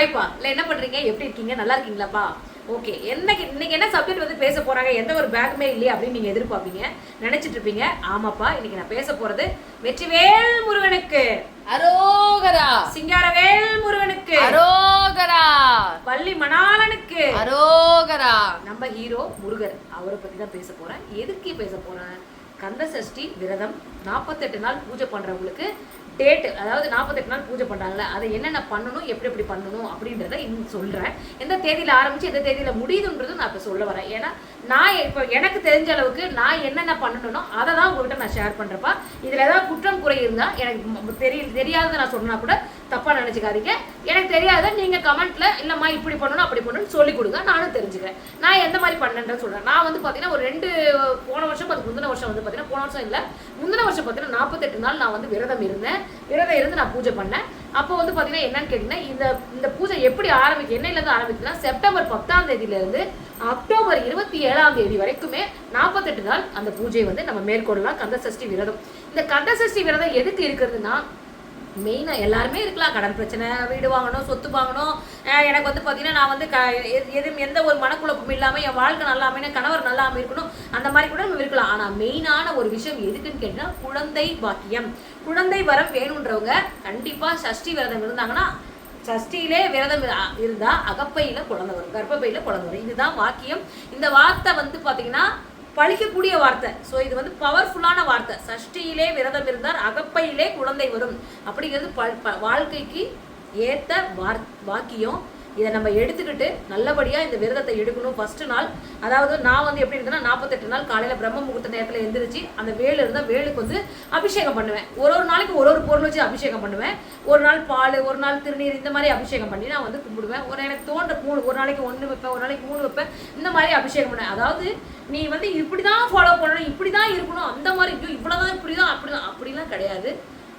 ஹாய்ப்பா இல்லை என்ன பண்றீங்க? எப்படி இருக்கீங்க? நல்லா இருக்கீங்களாப்பா? ஓகே என்னைக்கு இன்னைக்கு என்ன சப்ஜெக்ட் வந்து பேச போறாங்க? எந்த ஒரு பேக்குமே இல்லையே அப்படின்னு நீங்க எதிர்பார்ப்பீங்க. நினைச்சிட்டு இருப்பீங்க. ஆமாப்பா இன்னைக்கு நான் பேச போறது வெற்றிவேல் முருகனுக்கு. அரோகரா. சிங்காரவேல் முருகனுக்கு. அரோகரா. பள்ளி மணாளனுக்கு. அரோகரா. நம்ம ஹீரோ முருகர். அவரை பத்தி தான் பேச போறேன். எதுக்கு பேச போறேன்? கந்த சஷ்டி விரதம் நாற்பத்தெட்டு நாள் பூஜை பண்றவங்களுக்கு டேட் அதாவது நாற்பத்தெட்டு நாள் பூஜை பண்றாங்கல்ல அதை என்னென்ன பண்ணணும் எப்படி எப்படி பண்ணணும் அப்படின்றத இன்னும் சொல்கிறேன் எந்த தேதியில் ஆரம்பித்து எந்த தேதியில் முடியுதுன்றது நான் இப்போ சொல்ல வரேன். ஏன்னா நான் இப்போ எனக்கு தெரிஞ்ச அளவுக்கு நான் என்னென்ன பண்ணணும்னோ அதை தான் உங்கள்கிட்ட நான் ஷேர் பண்ணுறப்பா இதில் ஏதாவது குற்றம் குறை இருந்தால் எனக்கு தெரிய தெரியாததை நான் சொன்னால் கூட தப்பாக நினச்சிக்காதீங்க. எனக்கு தெரியாத நீங்கள் கமெண்ட்டில் இல்லைம்மா இப்படி பண்ணணும் அப்படி பண்ணணும்னு சொல்லி கொடுங்க. நானும் தெரிஞ்சுக்கிறேன். நான் எந்த மாதிரி பண்ணேன்றது சொல்கிறேன் நான் வந்து பார்த்தீங்கன்னா ஒரு ரெண்டு போன வருஷம் அது முந்தின வருஷம் வந்து பார்த்தீங்கன்னா போன வருஷம் இல்லை முந்தின வருஷம் பார்த்தீங்கன்னா நாற்பத்தெட்டு நாள் நான் வந்து விரதம் இருந்தேன். விரதம் இருந்து நான் பூஜை பண்ணேன். அப்போ வந்து பார்த்தீங்கன்னா என்னன்னு கேட்டிங்கன்னா இந்த இந்த பூஜை எப்படி ஆரம்பிக்கு என்னையிலேருந்து ஆரம்பிக்குதுன்னா செப்டம்பர் பத்தாம் தேதியிலேருந்து அக்டோபர் இருபத்தி ஏழாம் தேதி வரைக்குமே நாற்பத்தெட்டு நாள் அந்த பூஜையை வந்து நம்ம மேற்கொள்ளலாம். கந்த சஷ்டி விரதம். இந்த கந்த சஷ்டி விரதம் எதுக்கு இருக்கிறதுனா மெயினாக எல்லாருமே இருக்கலாம். கடன் பிரச்சனை வீடு வாங்கணும் சொத்து வாங்கணும். எனக்கு வந்து பார்த்தீங்கன்னா நான் வந்து க எது- எதுவும் எந்த ஒரு மனக்குழப்பமும் இல்லாமல் என் வாழ்க்கை நல்லா அமையணும் கணவர் நல்லா அமைக்கணும் அந்த மாதிரி கூட நம்ம இருக்கலாம். ஆனால் மெயினான ஒரு விஷயம் எதுக்குன்னு கேட்டால் குழந்தை பாக்கியம். குழந்தை வரம் வேணுன்றவங்க கண்டிப்பாக சஷ்டி விரதம் இருந்தாங்கன்னா சஷ்டியிலே விரதம் இருந்தால் அகப்பையில் குழந்தை வரும் கர்ப்பப்பையில் குழந்தை வரும். இதுதான் வாக்கியம். இந்த வார்த்தை வந்து பார்த்தீங்கன்னா பழிக்கக்கூடிய வார்த்தை. ஸோ இது வந்து பவர்ஃபுல்லான வார்த்தை. சஷ்டியிலே விரதம் இருந்தார் அகப்பையிலே குழந்தை வரும். அப்படிங்கிறது ப- ப- வாழ்க்கைக்கு ஏற்ற வார் வாக்கியம். இதை நம்ம எடுத்துக்கிட்டு நல்லபடியாக இந்த விரதத்தை எடுக்கணும் ஃபஸ்ட்டு நாள். அதாவது நான் வந்து எப்படி இருந்தேன்னா நாற்பத்தெட்டு நாள் காலையில் பிரம்ம முகூர்த்த நேரத்தில் எழுந்திரிச்சு அந்த வேலு இருந்தால் வேலுக்கு வந்து அபிஷேகம் பண்ணுவேன். ஒரு ஒரு நாளைக்கு ஒரு ஒரு பொருள் வச்சு அபிஷேகம் பண்ணுவேன். ஒரு நாள் பால் ஒரு நாள் திருநீர் இந்த மாதிரி அபிஷேகம் பண்ணி நான் வந்து கும்பிடுவேன். ஒரு எனக்கு தோன்ற மூணு ஒரு நாளைக்கு ஒன்று வைப்பேன் ஒரு நாளைக்கு மூணு வைப்பேன். இந்த மாதிரி அபிஷேகம் பண்ணேன் அதாவது நீ வந்து இப்படி தான் ஃபாலோ பண்ணணும் இப்படி தான் இருக்கணும். அந்த மாதிரி இவ்வளோ இவ்வளோதான் இப்படி தான் அப்படி தான் அப்படிலாம் கிடையாது.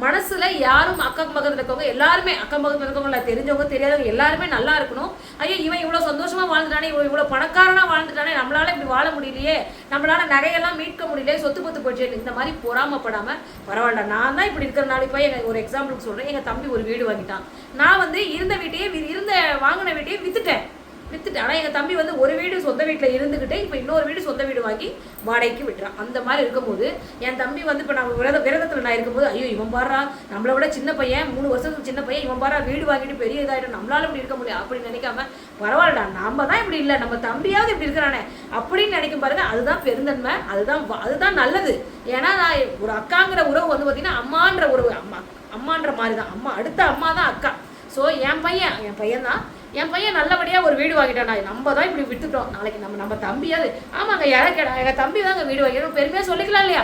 மனசுல யாரும் அக்கம் பக்கத்தில் இருக்கவங்க எல்லாருமே அக்கம் பக்கத்தில் இருக்கவங்கள தெரிஞ்சவங்க தெரியாதவங்க எல்லாருமே நல்லா இருக்கணும். ஐயோ இவன் இவ்வளோ சந்தோஷமா வாழ்ந்துட்டானே இவன் இவ்வளோ பணக்காரனா வாழ்ந்துட்டானே நம்மளால இப்படி வாழ முடியலையே நம்மளால நகையெல்லாம் மீட்க முடியலையே சொத்து பத்து போச்சு இந்த மாதிரி பொறாமப்படாம பரவாயில்ல நான் தான் இப்படி இருக்கிறனால இப்போ எனக்கு ஒரு எக்ஸாம்பிளுக்கு சொல்றேன். எங்க தம்பி ஒரு வீடு வாங்கிட்டான். நான் வந்து இருந்த வீட்டையே வி- இருந்த வாங்கின வீட்டையே வித்துட்டேன். வித்துட்டு. ஆனால் எங்கள் தம்பி வந்து ஒரு வீடு சொந்த வீட்டில் இருந்துக்கிட்டே இப்போ இன்னொரு வீடு சொந்த வீடு வாங்கி வாடகைக்கு விட்டுறான் அந்த மாதிரி இருக்கும்போது என் தம்பி வந்து இப்போ நம்ம விரத விரதத்தில் நான் இருக்கும்போது ஐயோ இவன் பாடுறா நம்மளை விட சின்ன பையன் மூணு வருஷத்துக்கு சின்ன பையன் இவன் பாடுறா வீடு வாங்கிட்டு பெரிய இதாகிடும் நம்மளால இப்படி இருக்க முடியும் அப்படின்னு நினைக்காம பரவாயில்லடா நம்ம தான் இப்படி இல்லை நம்ம தம்பியாவது இப்படி இருக்கிறானே அப்படின்னு நினைக்கும் பாருங்க அதுதான் பெருந்தன்மை அதுதான் அதுதான் நல்லது. ஏன்னா நான் ஒரு அக்காங்கிற உறவு வந்து பார்த்தீங்கன்னா அம்மான்ற உறவு அம்மா அம்மான்ற மாதிரி தான். அம்மா அடுத்த அம்மா தான் அக்கா. ஸோ என் பையன் என் பையன் தான் என் பையன் நல்லபடியாக ஒரு வீடு வாங்கிட்டான்டா நம்ம தான் இப்படி விட்டுட்டோம் நாளைக்கு நம்ம நம்ம தம்பியாவது ஆமாங்க இறக்கடா. எங்கள் தம்பி தாங்க வீடு வாங்கிடும் பெருமையாக சொல்லிக்கலாம் இல்லையா?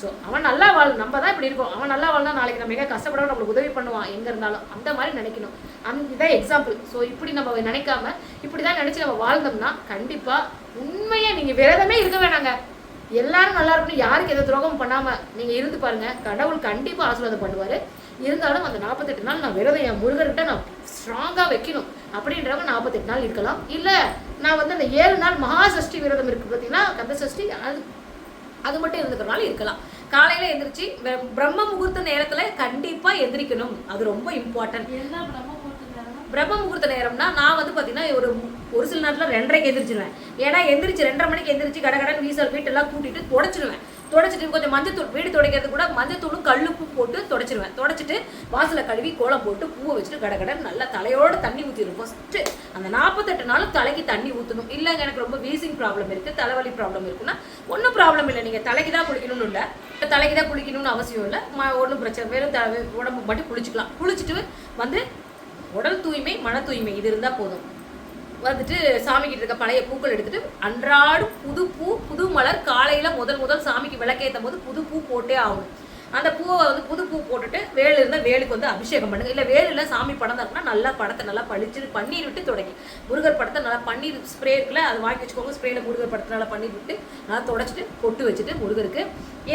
ஸோ அவன் நல்லா வாழ் நம்ம தான் இப்படி இருக்கோம். அவன் நல்லா வாழ்னா நாளைக்கு நம்ம எங்கே கஷ்டப்படாம நம்மளுக்கு உதவி பண்ணுவான் எங்கே இருந்தாலும். அந்த மாதிரி நினைக்கணும். அந்த இதான் எக்ஸாம்பிள் ஸோ இப்படி நம்ம நினைக்காம இப்படி தான் நினச்சி நம்ம வாழ்ந்தோம்னா கண்டிப்பாக உண்மையாக நீங்கள் விரதமே இருக்க வேணாங்க. எல்லாரும் நல்லா இருக்கணும். யாருக்கு எந்த துரோகம் பண்ணாமல் நீங்கள் இருந்து பாருங்கள் கடவுள் கண்டிப்பாக ஆசீர்வாதம் பண்ணுவார். இருந்தாலும் அந்த நாற்பத்தெட்டு நாள் நான் விரதம் என் முருகர்கிட்ட நான் ஸ்ட்ராங்கா வைக்கணும். அப்படின்றவங்க நாற்பத்தெட்டு நாள் இருக்கலாம். இல்ல நான் வந்து அந்த ஏழு நாள் மகா சஷ்டி விரதம் இருக்கு பார்த்தீங்கன்னா கந்த சஷ்டி அது அது மட்டும் இருந்துக்கிறனால இருக்கலாம். காலையில எந்திரிச்சு பிர- பிரம்ம முகூர்த்த நேரத்துல கண்டிப்பா எந்திரிக்கணும். அது ரொம்ப இம்பார்ட்டன்ட் என்ன பிரம்ம முகூர்த்த நேரம்னா? நான் வந்து பார்த்தீங்கன்னா ஒரு ஒரு சில நேரத்தில் ரெண்டரைக்கு எந்திரிச்சிருவேன். ஏன்னா எந்திரிச்சு ரெண்டரை மணிக்கு எந்திரிச்சு கடகடன் வீசல் வீட்டெல்லாம் கூட்டிட்டு தொடச்சிடுவேன் தொடச்சிட்டு கொஞ்சம் மஞ்சத்தூள் வீடு துடைக்கிறது கூட மஞ்சத்தூளும் கல்லுப்பு போட்டு தொடச்சிடுவேன் தொடச்சிட்டு வாசலை கழுவி கோலம் போட்டு பூவை வச்சுட்டு கட நல்லா தலையோட தண்ணி ஊற்றிடும் ஃபஸ்ட்டு அந்த நாற்பத்தெட்டு நாளும் தலைக்கு தண்ணி ஊற்றணும் இல்லைங்க எனக்கு ரொம்ப வீசிங் ப்ராப்ளம் இருக்குது தலைவலி ப்ராப்ளம் இருக்குன்னா ஒன்றும் ப்ராப்ளம் இல்லை. நீங்கள் தலைக்கு தான் குளிக்கணும்னு இல்லை. இப்போ தலைக்கு தான் குளிக்கணும்னு அவசியம் இல்லை. ஒன்றும் பிரச்சனை வெறும் த உடம்பு மட்டும் குளிச்சுக்கலாம். குளிச்சுட்டு வந்து உடல் தூய்மை மன தூய்மை இது இருந்தால் போதும். வந்துட்டு சாமிக்கிட்டு இருக்க பழைய பூக்கள் எடுத்துட்டு அன்றாடும் புது பூ புது மலர் காலையில் முதல் முதல் சாமிக்கு விளக்கேற்றும் போது புது பூ போட்டே ஆகும் அந்த பூவை வந்து புது பூ போட்டுட்டு வேலு இருந்தால் வேலுக்கு வந்து அபிஷேகம் பண்ணுங்க. இல்லை வேலு இல்லை சாமி படம் தான் இருக்குன்னா நல்லா படத்தை நல்லா பளிச்சு பன்னீர் விட்டு தொடங்கி முருகர் படத்தை நல்லா பன்னீர் ஸ்ப்ரே இருக்குல்ல அது வாங்கி வச்சுக்கோங்க. ஸ்ப்ரேல முருகர் படத்தை நல்லா பன்னீர் விட்டு நல்லா தொடச்சிட்டு பொட்டு வச்சுட்டு முருகருக்கு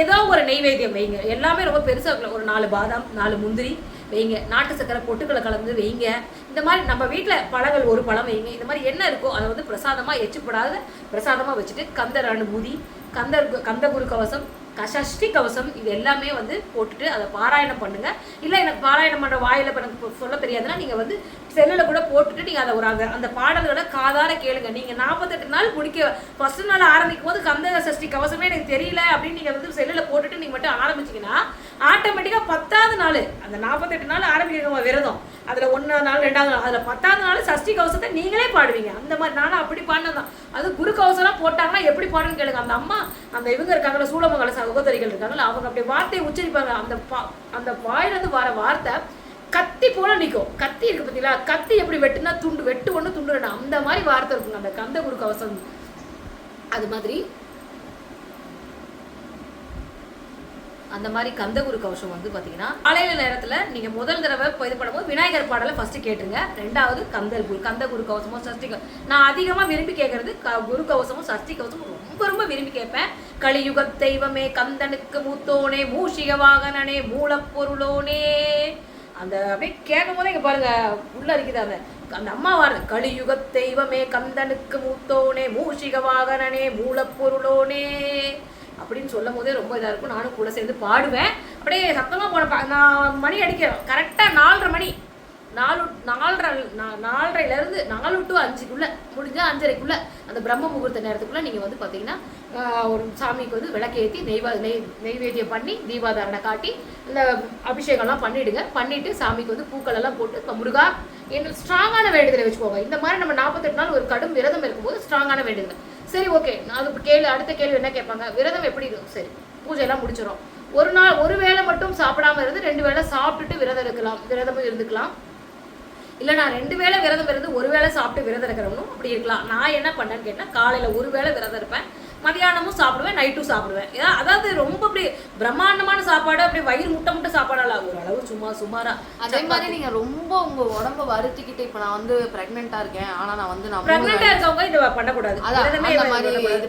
ஏதோ ஒரு நெய்வேத்தியம் வைங்க. எல்லாமே ரொம்ப பெருசாக இருக்கல ஒரு நாலு பாதாம் நாலு முந்திரி வைங்க. நாட்டு சக்கரை பொட்டுக்களை கலந்து வைங்க. இந்த மாதிரி நம்ம வீட்டில் பழங்கள் ஒரு பழம் வைங்க. இந்த மாதிரி என்ன இருக்கோ அதை வந்து பிரசாதமாக எச்சுப்படாத பிரசாதமாக வச்சுட்டு கந்தர் அனுபூதி கந்தர் கந்த குரு கவசம் க- சஷ்டி கவசம் இது எல்லாமே வந்து போட்டுட்டு அதை பாராயணம் பண்ணுங்க. இல்லை எனக்கு பாராயணம் பண்ணுற வாயில் எனக்கு சொல்ல தெரியாதுன்னா நீங்கள் வந்து செல்லில் கூட போட்டுட்டு நீங்கள் அதை ஒரு அந்த அந்த பாடல்களை காதார கேளுங்க. நீங்கள் நாற்பத்தெட்டு நாள் முடிக்க ஃபர்ஸ்ட் நாள் ஆரம்பிக்கும் போது கந்த சஷ்டி கவசமே எனக்கு தெரியல அப்படின்னு நீங்கள் வந்து செல்லில் போட்டுட்டு நீங்கள் மட்டும் ஆரம்பிச்சிங்கன்னா ஆட்டோமேட்டிக்காக பத்தாவது நாள். அந்த நாற்பத்தெட்டு நாள் ஆரம்பிக்கிறவங்க விரதம். அதில் ஒன்றாவது நாள் ரெண்டாவது நாள். அதில் பத்தாவது நாள் சஷ்டி கவசத்தை நீங்களே பாடுவீங்க. அந்த மாதிரி நானும் அப்படி பாடினதான் அது குரு கவசம்லாம் போட்டாங்கன்னா எப்படி பாடுன்னு கேளுங்க. அந்த அம்மா அந்த இவங்க இருக்காங்களா சூழமங்கல சகோதரிகள் இருக்காங்களா அவங்க அப்படி வார்த்தையை உச்சரிப்பாங்க. அந்த பா அந்த வாயிலிருந்து வர வார்த்தை கத்தி போல நிற்கும் கத்தி இருக்கு பார்த்தீங்களா கத்தி எப்படி வெட்டுனா துண்டு வெட்டு ஒன்று துண்டு ரெண்டு. அந்த மாதிரி வார்த்தை இருக்குங்க. அந்த கந்த குரு கவசம். அது மாதிரி அந்த மாதிரி கந்தகுரு கவசம் வந்து பார்த்தீங்கன்னா காலையில நேரத்தில் நீங்கள் முதல் தடவை இப்போ இது பண்ணும்போது விநாயகர் பாடலை ஃபஸ்ட்டு கேட்டுருங்க. ரெண்டாவது கந்தல் குரு கந்த குரு கவசமும் சஷ்டி நான் அதிகமாக விரும்பி கேட்கறது க குரு கவசமும் சஷ்டி கவசமும் ரொம்ப ரொம்ப விரும்பி கேட்பேன். கலியுக தெய்வமே கந்தனுக்கு மூத்தோனே மூஷிக வாகனனே மூலப்பொருளோனே. அந்த அப்படியே கேட்கும் போதே இங்கே பாருங்க உள்ள இருக்குது அந்த அந்த அம்மா வார்த்தை. கலியுக தெய்வமே கந்தனுக்கு மூத்தோனே மூஷிக வாகனனே மூலப்பொருளோனே. அப்படின்னு சொல்லும் போதே ரொம்ப இதாக இருக்கும். நானும் கூட சேர்ந்து பாடுவேன். அப்படியே சத்தமாக போட நான் மணி அடிக்கிறேன். கரெக்டாக நாலரை மணி. நாலு நாலரை நாலரைலேருந்து நாலு டு அஞ்சுக்குள்ளே முடிஞ்சால் அஞ்சரைக்குள்ளே அந்த பிரம்ம முகூர்த்த நேரத்துக்குள்ளே நீங்கள் வந்து பார்த்தீங்கன்னா ஒரு சாமிக்கு வந்து விளக்கேற்றி நெய்வா நெய் நெய்வேத்தியம் பண்ணி தீபாதாரணை காட்டி இந்த அபிஷேகம்லாம் பண்ணிவிடுங்க பண்ணிவிட்டு சாமிக்கு வந்து பூக்கள் எல்லாம் போட்டு இப்போ முருகா என்ன ஸ்ட்ராங்கான வேண்டுதலை வச்சுக்கோங்க. இந்த மாதிரி நம்ம நாற்பத்தெட்டு நாள் ஒரு கடும் விரதம் இருக்கும்போது ஸ்ட்ராங்கான வேண்டுதல். சரி ஓகே நான் அது கேள்வி அடுத்த கேள்வி என்ன கேட்பாங்க? விரதம் எப்படி இருக்கும்? சரி பூஜையெல்லாம் முடிச்சிடும் ஒரு நாள் ஒரு வேளை மட்டும் சாப்பிடாம இருந்து ரெண்டு வேளை சாப்பிட்டுட்டு விரதம் இருக்கலாம். விரதமும் இருந்துக்கலாம். இல்லை நான் ரெண்டு வேளை விரதம் இருந்து ஒரு வேளை சாப்பிட்டு விரதம் இருக்கிறவனும் அப்படி இருக்கலாம். நான் என்ன பண்ணேன்னு கேட்டால் காலையில் ஒரு வேளை விரதம் இருப்பேன். மதியானமும் சாப்பிடுவேன் நைட்டும் சாப்பிடுவேன். அதாவது ரொம்ப அப்படி பிரம்மாண்டமான சாப்பாடு அப்படி வயிறு முட்டை முட்டை சாப்பாடால ஓரளவு சும்மா சுமாரா அதே மாதிரி நீங்க ரொம்ப உங்க உடம்ப வருத்திக்கிட்டு இப்ப நான் வந்து பிரெக்னெண்டா இருக்கேன். ஆனா நான் வந்து நான் பிரெக்னெண்டா இருக்கவங்க இதை பண்ணக்கூடாது.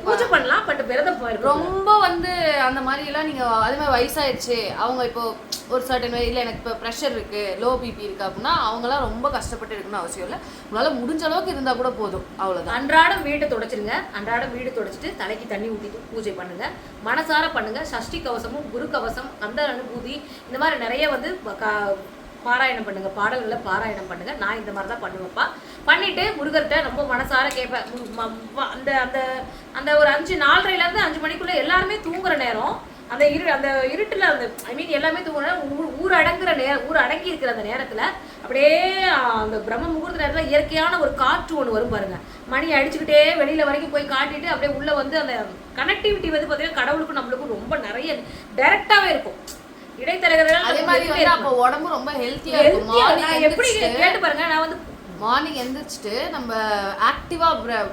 பூஜை பண்ணலாம் பட் விரதம் ரொம்ப வந்து அந்த மாதிரி எல்லாம் நீங்க அதே மாதிரி வயசாயிடுச்சு. அவங்க இப்போ ஒரு சர்டன் வே இல்லை எனக்கு இப்போ ப்ரெஷர் இருக்குது லோ பிபி இருக்குது அப்படின்னா அவங்களாம் ரொம்ப கஷ்டப்பட்டு இருக்கணும்னு அவசியம் இல்லை. உங்களால் முடிஞ்ச அளவுக்கு இருந்தால் கூட போதும். அவ்வளோதான் அன்றாடம் வீட்டை தொடச்சிருங்க. அன்றாடம் வீடு தொடச்சிட்டு தலைக்கு தண்ணி ஊற்றிட்டு பூஜை பண்ணுங்க. மனசார பண்ணுங்க. சஷ்டி கவசமும் குரு கவசம் அந்த அனுபூதி இந்த மாதிரி நிறைய வந்து கா- பாராயணம் பண்ணுங்க. பாடல்களை பாராயணம் பண்ணுங்க. நான் இந்த மாதிரி தான் பண்ணுவேன்ப்பா. பண்ணிட்டு முருகர்கிட்ட ரொம்ப மனசார கேட்பேன். அந்த அந்த அந்த ஒரு அஞ்சு நாலரைலேருந்து அஞ்சு மணிக்குள்ளே எல்லாருமே தூங்குற நேரம் அந்த இரு அந்த இருட்டுல அந்த ஐ மீன் எல்லாமே நேரம், ஊர் ஊர் அடங்குற நேரம் ஊர் அடங்கி இருக்கிற அந்த நேரத்துல அப்படியே அந்த பிரம்ம முகூர்த்த நேரத்துல இயற்கையான ஒரு காற்று ஒன்று வரும் பாருங்க. மணி அடிச்சுக்கிட்டே வெளியில வரைக்கும் போய் காட்டிட்டு அப்படியே உள்ள வந்து அந்த கனெக்டிவிட்டி வந்து பார்த்தீங்கன்னா கடவுளுக்கும் நம்மளுக்கும் ரொம்ப நிறைய டைரக்டாவே இருக்கும். இடைத்தரகர்கள் அதே மாதிரி அப்போ உடம்பு ரொம்ப ஹெல்த்தியா இருக்கும். எப்படி கேட்டு பாருங்க நான் வந்து மார்னிங் எந்திரிச்சிட்டு நம்ம ஆக்டிவாக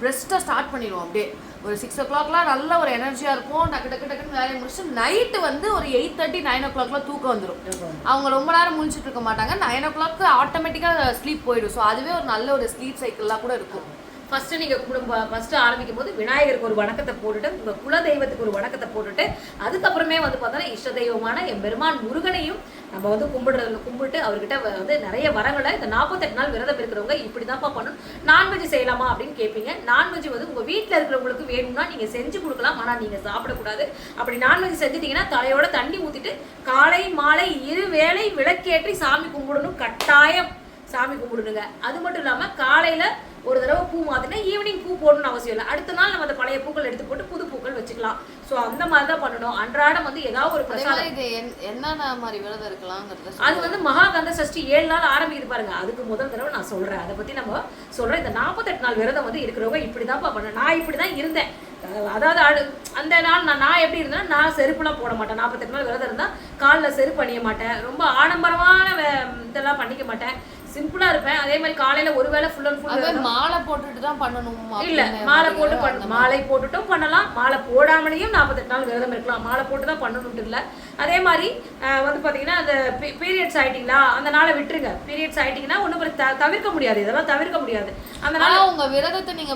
பிரெஸ்ட்டாக ஸ்டார்ட் பண்ணிடுவோம் அப்படியே. ஒரு சிக்ஸ் ஓ கிளாக்லாம் நல்ல ஒரு எனர்ஜியாக இருக்கும். டக்கு டக்கு டக்குன்னு வேலையை முடிச்சுட்டு நைட்டு வந்து ஒரு எயிட் தேர்ட்டி நைன் ஓ கிளாக்லாம் தூக்கம் வந்துடும் அவங்க ரொம்ப நேரம் முழிச்சிட்டு இருக்க மாட்டாங்க. நைன் ஓ கிளாக் ஆட்டோமேட்டிக்காக ஸ்லீப் போயிடும். ஸோ அதுவே ஒரு நல்ல ஒரு ஸ்லீப் சைக்கிளாக கூட இருக்கும். ஃபஸ்ட்டு நீங்கள் குடும்ப ஃபஸ்ட்டு ஆரம்பிக்கும் போது விநாயகருக்கு ஒரு வணக்கத்தை போட்டுட்டு உங்கள் குல தெய்வத்துக்கு ஒரு வணக்கத்தை போட்டுட்டு அதுக்கப்புறமே வந்து பார்த்தோன்னா இஷ்ட தெய்வமான என் பெருமான் முருகனையும் நம்ம வந்து கும்பிடுறதுல கும்பிட்டு அவர்கிட்ட வந்து நிறைய வரங்களை இந்த நாற்பத்தெட்டு நாள் விரதம் இருக்கிறவங்க இப்படி தான்ப்பா பண்ணணும். நான்வெஜ் செய்யலாமா அப்படின்னு கேட்பீங்க. நான்வெஜ் வந்து உங்கள் வீட்டில் இருக்கிறவங்களுக்கு வேணும்னா நீங்கள் செஞ்சு கொடுக்கலாம். ஆனால் நீங்கள் சாப்பிடக்கூடாது. அப்படி நான்வெஜ் செஞ்சுட்டிங்கன்னா தலையோட தண்ணி ஊற்றிட்டு காலை மாலை இரு வேளை விளக்கேற்றி சாமி கும்பிடணும். கட்டாயம். சாமி கும்பிடுங்க. அது மட்டும் இல்லாம காலையில ஒரு தடவை பூ மாத்தினா ஈவினிங் பூ போடணும்னு அவசியம் இல்லை. அடுத்த நாள் நம்ம அந்த பழைய பூக்கள் எடுத்து போட்டு புது பூக்கள் வச்சுக்கலாம். ஸோ அந்த மாதிரி தான் பண்ணணும். அன்றாடம் வந்து ஏதாவது ஒரு பிரசாதம். இது என்னென்ன மாதிரி விரதம் இருக்கலாங்கிறத அது வந்து மகாகந்த சஷ்டி ஏழு நாள் ஆரம்பிக்குது பாருங்க. அதுக்கு முதல் தடவை நான் சொல்றேன். அதை பத்தி நம்ம சொல்றேன் இந்த நாற்பத்தெட்டு நாள் விரதம் வந்து இருக்கிறவங்க இப்படிதான்ப்பா பண்ண நான் இப்படி தான் இருந்தேன். அதாவது அடு- அந்த நாள் நான் நான் எப்படி இருந்தேன்னா நான் செருப்புலாம் போட மாட்டேன். நாற்பத்தெட்டு நாள் விரதம் இருந்தால் காலில் செருப்பு அணிய மாட்டேன். ரொம்ப ஆடம்பரமான இதெல்லாம் பண்ணிக்க மாட்டேன். சிம்பிளா இருப்பேன். அதே மாதிரி காலையில ஒரு வேளை ஃபுல் அண்ட் ஃபுல் மாலை போட்டுட்டு தான் பண்ணணும் இல்ல மாலை போட்டு பண்ண மாலை போட்டுட்டும் பண்ணலாம். மாலை போடாமலேயும் நாற்பத்தெட்டு நாள் விரதம் இருக்கலாம். மாலை போட்டு தான் பண்ணணும்ட்டு இல்லை. அதே மாதிரி வந்து பார்த்தீங்கன்னா அந்த பீரியட்ஸ் ஆயிட்டீங்களா? அந்த நாளை விட்டுருங்க. பீரியட்ஸ் ஆயிட்டீங்கன்னா ஒன்றும் தவிர்க்க முடியாது. இதெல்லாம் தவிர்க்க முடியாது. நாள் உங்க விரதத்தை நீங்க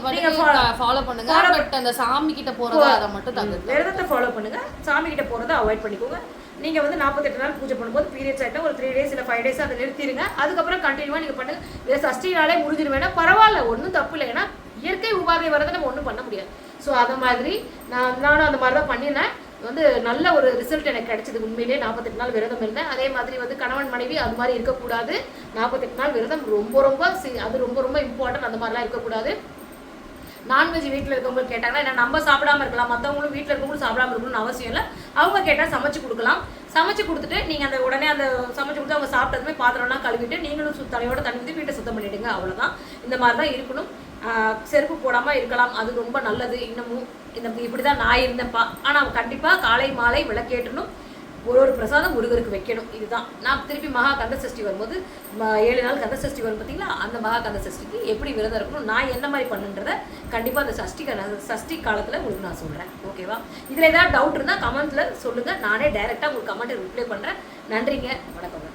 ஃபாலோ பண்ணுங்க. பட் அந்த சாமி கிட்ட போறத அதை மட்டும் விரதத்தை ஃபாலோ பண்ணுங்க. சாமி கிட்ட போறதை அவாய்ட் பண்ணிக்கோங்க. நீங்கள் வந்து நாற்பத்தெட்டு நாள் பூஜை பண்ணும்போது பீரியட்ஸ் ஆகிட்டா ஒரு த்ரீ டேஸ் இல்லை ஃபைவ் டேஸ் அதை நிறுத்திடுங்க அதுக்கப்புறம் கண்டினியூவாக நீங்கள் பண்ணுங்க இதை சஷ்டி நாளே முடிஞ்சிருவேனா? பரவாயில்ல ஒன்றும் தப்பு இல்லை. ஏன்னா இயற்கை உபாதை வரதை நம்ம ஒன்றும் பண்ண முடியாது. ஸோ அந்த மாதிரி நான் நானும் அந்த மாதிரி தான் பண்ணினேன் வந்து நல்ல ஒரு ரிசல்ட் எனக்கு கிடைச்சது. உண்மையிலேயே நாற்பத்தெட்டு நாள் விரதம் இருந்தேன். அதே மாதிரி வந்து கணவன் மனைவி அது மாதிரி இருக்கக்கூடாது. நாற்பத்தெட்டு நாள் விரதம் ரொம்ப ரொம்ப சி- அது ரொம்ப ரொம்ப இம்பார்ட்டன்ட் அந்த மாதிரிலாம் இருக்கக்கூடாது. நான்வெஜ் வீட்டில் இருக்கவங்க கேட்டாங்கன்னா ஏன்னா நம்ம சாப்பிடாம இருக்கலாம். மற்றவங்களும் வீட்டில் இருக்கவங்களும் சாப்பிடாம இருக்கணும்னு அவசியம் இல்லை. அவங்க கேட்டால் சமைச்சு கொடுக்கலாம். சமைச்சு கொடுத்துட்டு நீங்கள் அந்த உடனே அந்த சமைச்சு கொடுத்து அவங்க சாப்பிட்டதுமே பாத்திரம்லாம் கழுவிட்டு நீங்களும் சு தலையோட தண்ணி ஊற்றி வீட்டை சுத்தம் பண்ணிடுங்க. அவ்வளோதான் இந்த மாதிரி தான் இருக்கணும் செருப்பு போடாமல் இருக்கலாம். அது ரொம்ப நல்லது. இன்னமும் இந்த இப்படி தான் நான் இருந்தேன்ப்பா. ஆனால் கண்டிப்பாக காலை மாலை விளக்கேற்றணும். ஒரு ஒரு பிரசாதம் முருகருக்கு வைக்கணும். இதுதான். நான் திருப்பி மகா கந்த சஷ்டி வரும்போது ஏழு நாள் கந்த சஷ்டி வரும் பார்த்தீங்களா? அந்த மகா கந்த சஷ்டிக்கு எப்படி விரதம் இருக்கணும்? நான் என்ன மாதிரி பண்ணுன்றத கண்டிப்பாக அந்த சஷ்டி சஷ்டி காலத்தில் உங்களுக்கு நான் சொல்கிறேன் ஓகேவா இதில் ஏதாவது டவுட் இருந்தால் கமெண்ட்டில் சொல்லுங்கள் நானே டைரெக்டாக உங்களுக்கு கமெண்ட்டை ரிப்ளை பண்ணுறேன் நன்றிங்க. வணக்கம்.